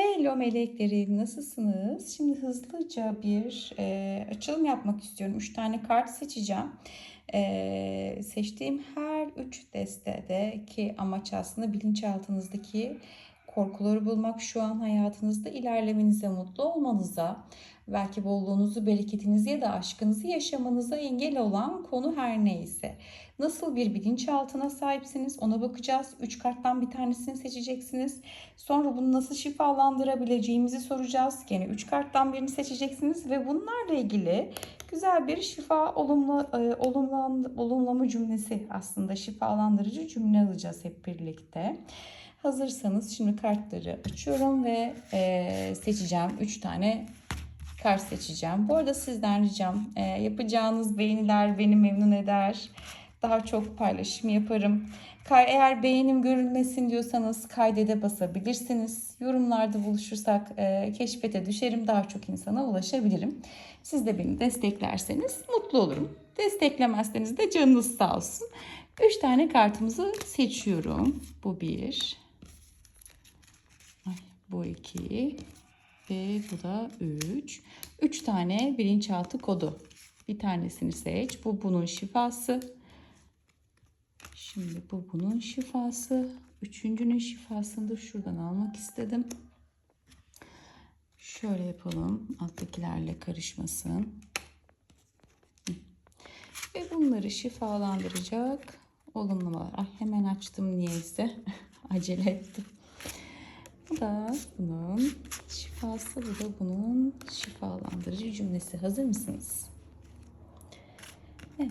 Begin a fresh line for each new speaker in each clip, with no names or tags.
Hello meleklerim nasılsınız? Şimdi hızlıca bir e, açılım yapmak istiyorum. Üç tane kart seçeceğim. E, seçtiğim her üç destedeki amaç aslında bilinçaltınızdaki korkuları bulmak, şu an hayatınızda ilerlemenize, mutlu olmanıza, belki bolluğunuzu, bereketinizi ya da aşkınızı yaşamanıza engel olan konu her neyse. Nasıl bir bilinçaltına sahipsiniz ona bakacağız. Üç karttan bir tanesini seçeceksiniz. Sonra bunu nasıl şifalandırabileceğimizi soracağız. Gene üç karttan birini seçeceksiniz ve bunlarla ilgili güzel bir şifa olumlu e, olumlan, olumlama cümlesi aslında şifalandırıcı cümle alacağız hep birlikte. Hazırsanız şimdi kartları açıyorum ve e, seçeceğim. 3 tane kart seçeceğim. Bu arada sizden ricam e, yapacağınız beğeniler beni memnun eder. Daha çok paylaşım yaparım. Eğer beğenim görülmesin diyorsanız kaydede basabilirsiniz. Yorumlarda buluşursak e, keşfete düşerim. Daha çok insana ulaşabilirim. Siz de beni desteklerseniz mutlu olurum. Desteklemezseniz de canınız sağ olsun. 3 tane kartımızı seçiyorum. Bu bir. Bu iki. Ve bu da üç. Üç tane bilinçaltı kodu. Bir tanesini seç. Bu bunun şifası. Şimdi bu bunun şifası. Üçüncünün şifasını da şuradan almak istedim. Şöyle yapalım. Alttakilerle karışmasın. Ve bunları şifalandıracak olumlamalar. Ay hemen açtım niyeyse. Acele ettim. Bu da bunun şifası, bu da bunun şifalandırıcı cümlesi. Hazır mısınız? Evet.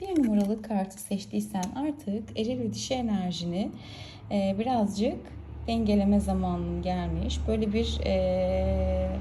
Bir numaralı kartı seçtiysen artık eril ve dişi enerjini e, birazcık dengeleme zamanın gelmiş. Böyle bir e,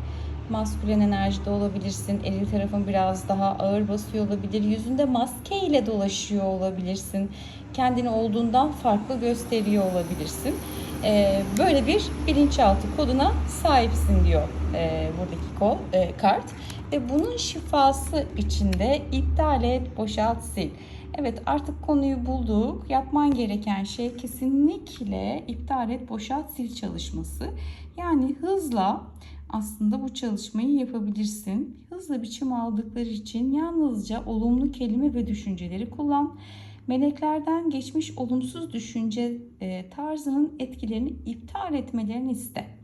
maskülen enerjide olabilirsin. Eril tarafın biraz daha ağır basıyor olabilir. Yüzünde maske ile dolaşıyor olabilirsin. Kendini olduğundan farklı gösteriyor olabilirsin. Ee, böyle bir bilinçaltı koduna sahipsin diyor e, buradaki kod, e, kart. Ve bunun şifası içinde iptal et, boşalt, sil. Evet artık konuyu bulduk. Yapman gereken şey kesinlikle iptal et, boşalt, sil çalışması. Yani hızla aslında bu çalışmayı yapabilirsin. Hızlı biçim aldıkları için yalnızca olumlu kelime ve düşünceleri kullan. Meleklerden geçmiş olumsuz düşünce e, tarzının etkilerini iptal etmelerini iste.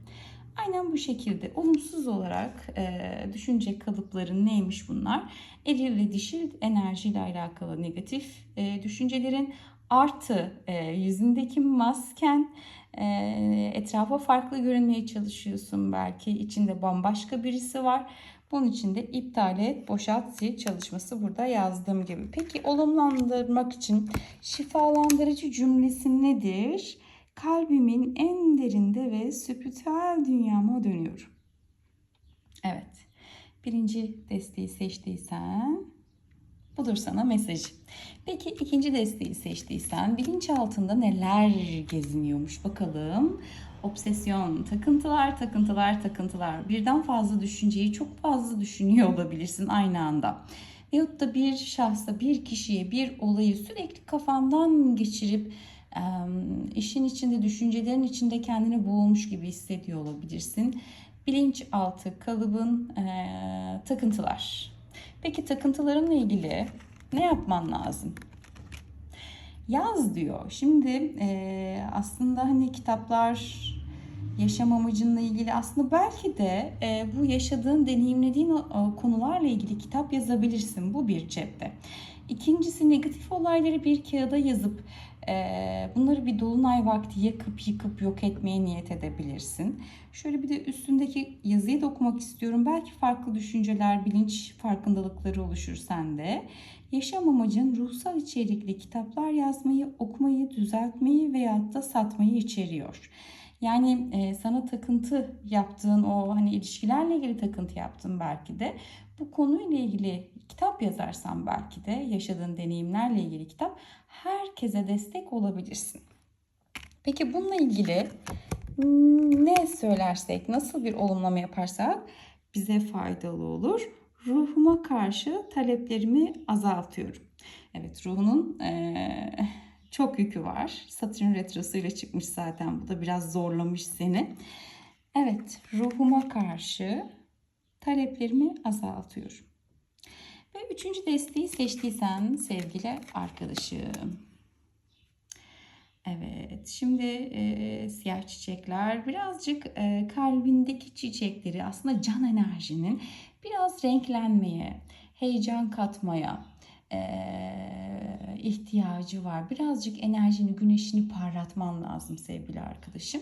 Aynen bu şekilde olumsuz olarak e, düşünce kalıpların neymiş bunlar? Eril ve dişil enerjiyle alakalı negatif e, düşüncelerin artı e, yüzündeki masken e, etrafa farklı görünmeye çalışıyorsun belki içinde bambaşka birisi var. Bunun için de iptal et, boşalt, sil çalışması burada yazdığım gibi. Peki olumlandırmak için şifalandırıcı cümlesi nedir? Kalbimin en derinde ve spiritüel dünyama dönüyorum. Evet. Birinci desteği seçtiysen budur sana mesajı. Peki ikinci desteği seçtiysen bilinçaltında neler geziniyormuş bakalım. Obsesyon, takıntılar, takıntılar, takıntılar. Birden fazla düşünceyi çok fazla düşünüyor olabilirsin aynı anda. Veyahut da bir şahsa, bir kişiye, bir olayı sürekli kafandan geçirip işin içinde, düşüncelerin içinde kendini boğulmuş gibi hissediyor olabilirsin. Bilinçaltı kalıbın e, takıntılar. Peki takıntılarınla ilgili ne yapman lazım? Yaz diyor. Şimdi e, aslında hani kitaplar yaşam amacınla ilgili aslında belki de e, bu yaşadığın, deneyimlediğin o, konularla ilgili kitap yazabilirsin. Bu bir cepte. İkincisi negatif olayları bir kağıda yazıp e, bunları bir dolunay vakti yakıp yıkıp yok etmeye niyet edebilirsin. Şöyle bir de üstündeki yazıyı da okumak istiyorum. Belki farklı düşünceler, bilinç farkındalıkları oluşur sende. Yaşam amacın ruhsal içerikli kitaplar yazmayı, okumayı, düzeltmeyi veyahut da satmayı içeriyor. Yani e, sana takıntı yaptığın o hani ilişkilerle ilgili takıntı yaptın belki de bu konuyla ilgili kitap yazarsan belki de yaşadığın deneyimlerle ilgili kitap herkese destek olabilirsin. Peki bununla ilgili ne söylersek, nasıl bir olumlama yaparsak bize faydalı olur. Ruhuma karşı taleplerimi azaltıyorum. Evet ruhunun e, Çok yükü var. Satürn retrosu ile çıkmış zaten. Bu da biraz zorlamış seni. Evet, ruhuma karşı taleplerimi azaltıyorum. Ve üçüncü desteği seçtiysen sevgili arkadaşım. Evet, şimdi e, siyah çiçekler birazcık e, kalbindeki çiçekleri aslında can enerjinin biraz renklenmeye, heyecan katmaya e, ihtiyacı var. Birazcık enerjini, güneşini parlatman lazım sevgili arkadaşım.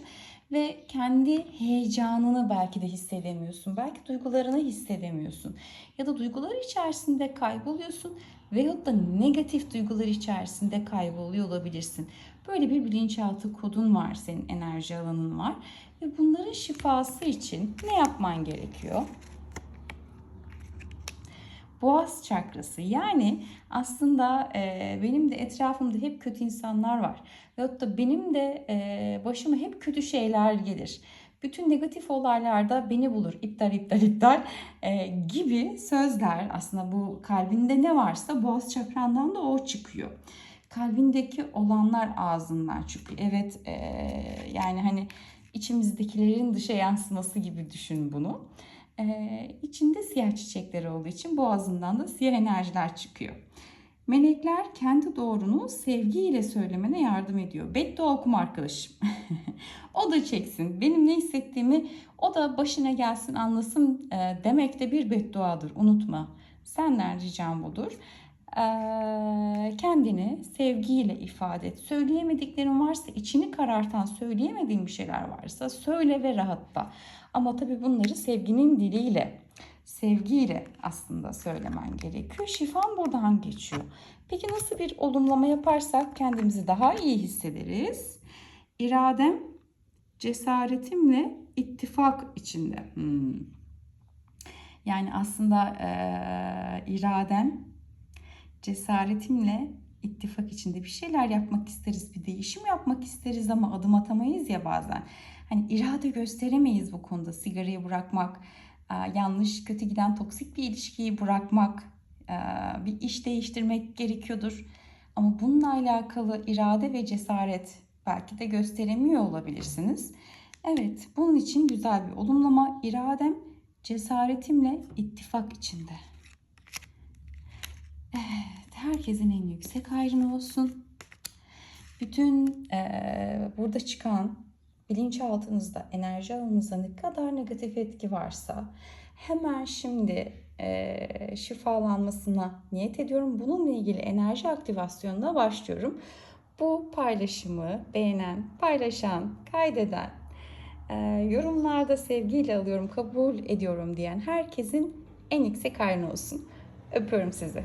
Ve kendi heyecanını belki de hissedemiyorsun. Belki duygularını hissedemiyorsun. Ya da duygular içerisinde kayboluyorsun veyahut da negatif duygular içerisinde kayboluyor olabilirsin. Böyle bir bilinçaltı kodun var, senin enerji alanın var. Ve bunların şifası için ne yapman gerekiyor? Boğaz çakrası. Yani aslında e, benim de etrafımda hep kötü insanlar var. Veyahut da benim de e, başıma hep kötü şeyler gelir. Bütün negatif olaylarda beni bulur. İptal, iptal, iptal e, gibi sözler aslında bu kalbinde ne varsa boğaz çakrandan da o çıkıyor kalbindeki olanlar ağzından çıkıyor. Evet e, yani hani içimizdekilerin dışa yansıması gibi düşün bunu. E, içinde siyah çiçekleri olduğu için boğazından da siyah enerjiler çıkıyor. Melekler kendi doğrunu sevgiyle söylemene yardım ediyor. Beddua okuma arkadaşım. o da çeksin. Benim ne hissettiğimi o da başına gelsin anlasın e, demek de bir bedduadır. Unutma. Senden ricam budur kendini sevgiyle ifade et. Söyleyemediklerin varsa, içini karartan söyleyemediğin bir şeyler varsa söyle ve rahatla. Ama tabii bunları sevginin diliyle, sevgiyle aslında söylemen gerekiyor. Şifan buradan geçiyor. Peki nasıl bir olumlama yaparsak kendimizi daha iyi hissederiz? İradem cesaretimle ittifak içinde. Hmm. Yani aslında e, iraden cesaretimle ittifak içinde bir şeyler yapmak isteriz, bir değişim yapmak isteriz ama adım atamayız ya bazen. Hani irade gösteremeyiz bu konuda. Sigarayı bırakmak, yanlış, kötü giden toksik bir ilişkiyi bırakmak, bir iş değiştirmek gerekiyordur. Ama bununla alakalı irade ve cesaret belki de gösteremiyor olabilirsiniz. Evet, bunun için güzel bir olumlama. İradem cesaretimle ittifak içinde. Evet, herkesin en yüksek hayrına olsun. Bütün e, burada çıkan bilinçaltınızda, enerji alanınızda ne kadar negatif etki varsa hemen şimdi e, şifalanmasına niyet ediyorum. Bununla ilgili enerji aktivasyonuna başlıyorum. Bu paylaşımı beğenen, paylaşan, kaydeden, e, yorumlarda sevgiyle alıyorum, kabul ediyorum diyen herkesin en yüksek hayrına olsun. Öpüyorum sizi.